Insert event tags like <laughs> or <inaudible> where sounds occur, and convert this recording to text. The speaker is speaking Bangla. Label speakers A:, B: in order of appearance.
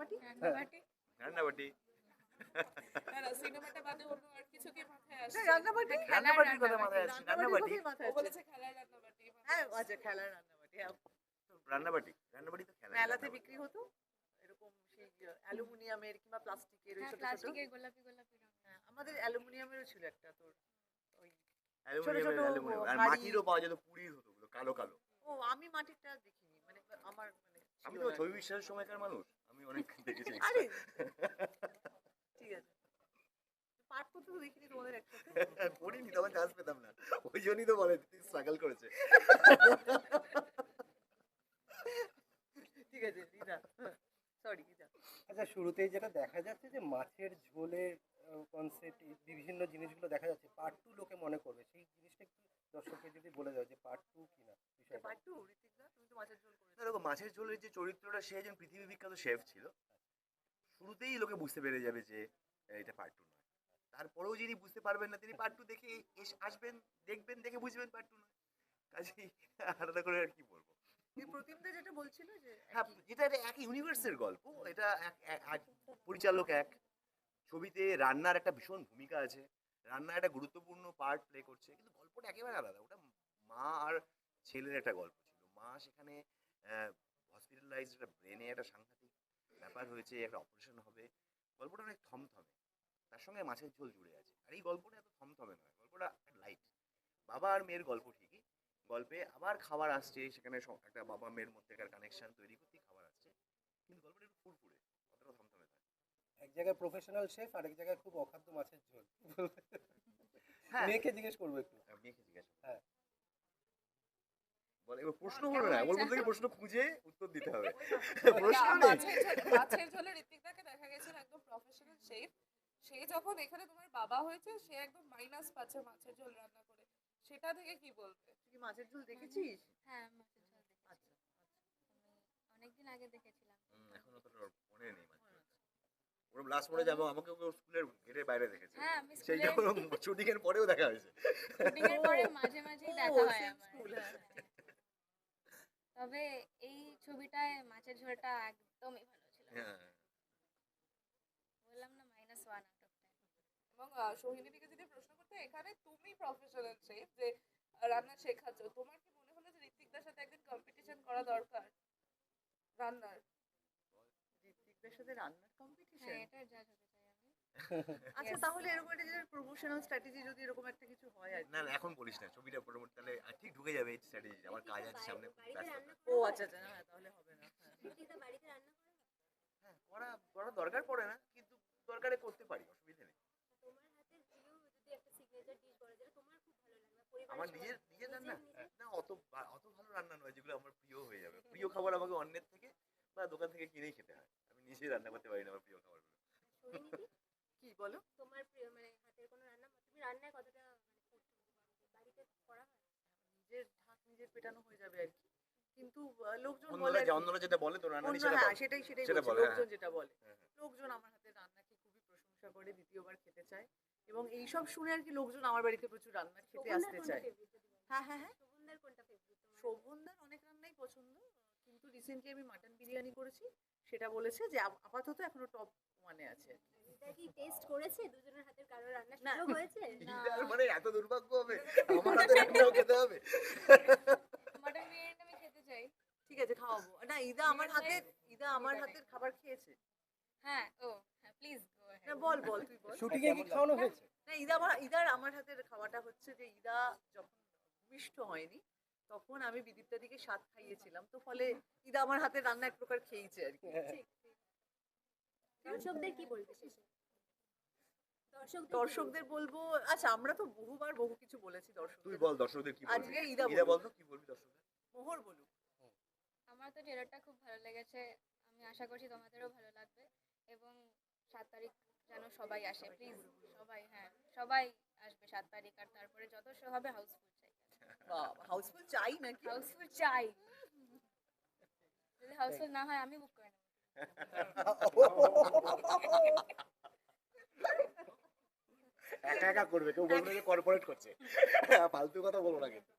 A: রান্নাবাটি
B: রান্নাবাটি
C: রান্নাবাটি
B: না না সিনেমাটা বাদে অন্য আর কিছু কি মাথায় আসছে
A: না, রান্নাবাটি
C: রান্নাবাটির কথা মাথায় আসছে
A: রান্নাবাটি
C: রান্নাবাটি
B: ও বলেছে খেলার রান্নাবাটি।
A: হ্যাঁ আচ্ছা খেলার রান্নাবাটি হ্যাঁ,
C: রান্নাবাটি রান্নাবাটি তো খেলা
A: মেলাতে বিক্রি হতো এরকম সেই অ্যালুমিনিয়ামের কিংবা প্লাস্টিকের ওই
D: হ্যাঁ
A: ছোট ছোট।
D: প্লাস্টিকের গোলাপি গোলাপি
A: হ্যাঁ, আমাদের অ্যালুমিনিয়ামেরও ছিল একটা তোর ওই
C: অ্যালুমিনিয়ামের
A: ছোট
C: অ্যালুমিনিয়াম আর মাটিরও পাওয়া যেত পুরীর হতো কালো কালো।
A: ও আমি মাটিরটা দেখিনি মানে আমার মানে
C: আমি তো। ছবি বিশ্বাসের সময়কার মানুষ। অনেক <laughs> দেখেছি
A: আরে! <laughs> ঠিক আছে। পাঠ করতে দেখিনি তোমাদের একসাথে <laughs>
C: পড়িনি তখন চান্স পেতাম না। ওই জন্যই তো বলে স্ট্রাগল করেছে।
A: ঠিক আছে দিদা। সরি দিদা।
E: আচ্ছা শুরুতেই যেটা দেখা যাচ্ছে যে মাছের ঝোলের কনসেপ্ট বিভিন্ন জিনিসগুলো দেখা যাচ্ছে। পার্ট টু লোকে মনে করবে। সেই জিনিসটা একটু দর্শককে যদি বলে দাও যে পার্ট টু কিনা। বিষয়টা
A: পাঠ টু ঋতিকদা তুমি তো মাছের ঝোল করেছ।
C: দেখো মাছের ঝোলের যে চরিত্রটা সে একজন পৃথিবী বিখ্যাত শেফ ছিল। শুরুতেই লোকে বুঝতে পেরে যাবে যে এটা পার্ট টু নয়। তারপরেও যিনি বুঝতে পারবেন না তিনি পার্ট টু দেখে আসবেন দেখবেন দেখে বুঝবেন পার্ট টু নয়। কাজেই আলাদা করে আর কি বলব।
A: প্রতিমদা যেটা বলছিল যে
C: হ্যাঁ যেটা এটা এক ইউনিভার্সের গল্প এটা এক পরিচালক এক। ছবিতে রান্নার একটা ভীষণ ভূমিকা আছে। রান্না একটা গুরুত্বপূর্ণ পার্ট প্লে করছে কিন্তু গল্পটা একেবারে আলাদা। ওটা মা আর ছেলের একটা গল্প ছিল। মা সেখানে হসপিটালাইজ একটা ব্রেনে একটা সাংঘাতিক ব্যাপার হয়েছে একটা অপারেশন হবে। গল্পটা অনেক থমথমে। তার সঙ্গে মাছের ঝোল জুড়ে আছে। আর এই গল্পটা এত থমথমে নয় গল্পটা লাইট বাবা আর মেয়ের গল্প ঠিকই। গল্পে আবার খাবার আসছে সেখানে একটা বাবা মেয়ের মধ্যেকার কানেকশন তৈরি করতেই খাবার আসছে। কিন্তু গল্পটা একটু ফুরফুরে অতটা থমথমে নয়।
E: এক জায়গায় প্রফেশনাল শেফ আরেক জায়গায় খুব অখাদ্য মাছের ঝোল।
C: হ্যাঁ।
E: মেয়েকে জিজ্ঞেস করব একটু।
C: মেয়েকে জিজ্ঞাসা।
E: হ্যাঁ।
C: এবার প্রশ্ন করবে না ওর মধ্যে থেকে প্রশ্ন খুঁজে উত্তর দিতে হবে। <laughs> <laughs> প্রশ্ন নেই।
B: মাছের ঝোলে ঋত্বিকদাকে দেখা গেছিল একদম প্রফেশনাল শেফ সে যখন এখানে তোমার বাবা হয়েছে সে একদম মাইনাস পাচ্ছে মাছের ঝোল রান্না করে। সেটা থেকে কি বলবে?
A: তুই মাছের ঝোল দেখেছিস?
D: হ্যাঁ মাছের ঝোল দেখেছি।
A: আচ্ছা
D: অনেকদিন আগে দেখেছিলাম।
C: এখন ওর মনে নেই মানে ওর লাস্ট পরে যাব আমাকে স্কুলের গেটের বাইরে দেখেছে।
D: হ্যাঁ আমি
C: সেই যখন <laughs> শুটিং পরেও দেখা হয়েছে।
D: শুটিং এর পরে মাঝে মাঝেই
A: ও,
D: দেখা হয় আমার।
A: হ্যাঁ।
D: তবে এই ছবিটায় মাছের ঝোলটা একদমই ভালো ছিল
C: হ্যাঁ।
D: বললাম না minus one out of ten
B: এবং সোহিনীদিকে যদি প্রশ্ন করতে এখানে তুমি প্রফেশনাল শেফ যে রান্না শেখাচ্ছ তোমার কি মনে হলো যে ঋত্বিকদার সাথে একদিন কম্পিটিশন করা দরকার? রান্নার।
A: ঋত্বিকদের সাথে রান্নার কম্পিটিশন
D: হ্যাঁ চাই আমি <laughs>
A: আচ্ছা তাহলে এরকম একটা যে প্রমোশনাল স্ট্র্যাটেজি যদি এরকম একটা কিছু হয় আর
C: না না এখন বলিস না ছবিটা পরবর্তী তাহলে ঠিক ঢুকে যাবে এই স্ট্র্যাটেজি আমার কাজ আছে সামনে
A: ও আচ্ছা আচ্ছা হ্যাঁ তাহলে হবে না। হ্যাঁ।
C: হ্যাঁ করা করা দরকার পড়ে না কিন্তু দরকারে করতে পারি অসুবিধা নেই। আমার নিজের নিজের রান্না না অত অত ভালো রান্না নয় যেগুলো আমার প্রিয় হয়ে যাবে। প্রিয় খাবার আমাকে অন্যের থেকে বা দোকান থেকে কিনেই খেতে হয়। আমি নিজে রান্না করতে পারি না আমার প্রিয় খাবারগুলো।
A: কি বলো?
D: তোমার প্রিয় মানে হাতের কোনো রান্না তুমি রান্নায় কতটা মানে বাড়িতে করা হয়?
A: নিজের ঢাক নিজের পেটানো হয়ে যাবে আর কি। কিন্তু লোকজন বলে
C: অন্যরা যে অন্যরা যেটা বলে তো রান্না সেটা
A: হ্যাঁ সেটাই সেটাই
C: হ্যাঁ।
A: লোকজন যেটা বলে।
C: হ্যাঁ, হ্যাঁ।
A: লোকজন আমার হাতে রান্নাকে খুবই প্রশংসা করে দ্বিতীয়বার খেতে চায়। এবং এইসব শুনে আর কি লোকজন আমার বাড়িতে প্রচুর রান্না খেতে আসতে চায়। হ্যাঁ হ্যাঁ হ্যাঁ। শোভনদার অনেক রান্নাই পছন্দ কিন্তু রিসেন্টলি আমি মাটন বিরিয়ানি করেছি। সেটা বলেছে যে আপাতত এখনও টপ ওয়ানে আছে কি।
D: টেস্ট করেছে? দুজনের হাতের কারও রান্না সুযোগ হয়েছে? <laughs>
C: ইদার মানে এত দুর্ভাগ্য হবে। আমার হাতে রান্নাও খেতে হবে।
D: মাটন বিরিয়ানিটা আমি খেতে চাই।
A: ঠিক আছে খাওয়াবো। না ইদা আমার হাতের ইদা আমার হাতের খাবার খেয়েছে।
D: হ্যাঁ ও হ্যাঁ প্লিজ
A: না বল বল। তুই বল।
E: শুটিং এ কি খাওয়ানো হয়েছে?
A: না ইদা আমার ইদার আমার হাতের খাওয়াটা হচ্ছে যে ইদা যখন ভূমিষ্ঠ হয়নি তখন আমি বিদীপ্তাদিকে স্বাদ খাইয়েছিলাম। তো ফলে ইদা আমার হাতের রান্না এক প্রকার খেয়েছে আর কি।
D: দর্শকদের কি বলবে শেষে? দর্শকদের
A: বলব? আচ্ছা আমরা তো বহুবার বহু কিছু বলেছি
C: তুই বল দর্শকদের কি বলবি?
A: আজকে ইদা
C: ইদা বল তো কি বলবি দর্শকদের?
A: মোহর বলুক।
D: আমার তো ট্রেলারটা খুব ভালো লেগেছে। আমি আশা করছি তোমাদেরও ভালো লাগবে। এবং সাত তারিখ যেন সবাই আসে প্লিজ সবাই হ্যাঁ সবাই আসবে সাত তারিখ। আর তারপরে যত শো হবে হাউসফুল চাই।
A: হাউসফুল চাই নাকি?
D: হাউসফুল চাই। যদি হাউসফুল না হয় আমি বুক করে
C: একা একা করবে কেউ বলবে যে কর্পোরেট করছে। ফালতু কথা বলো না কিন্তু।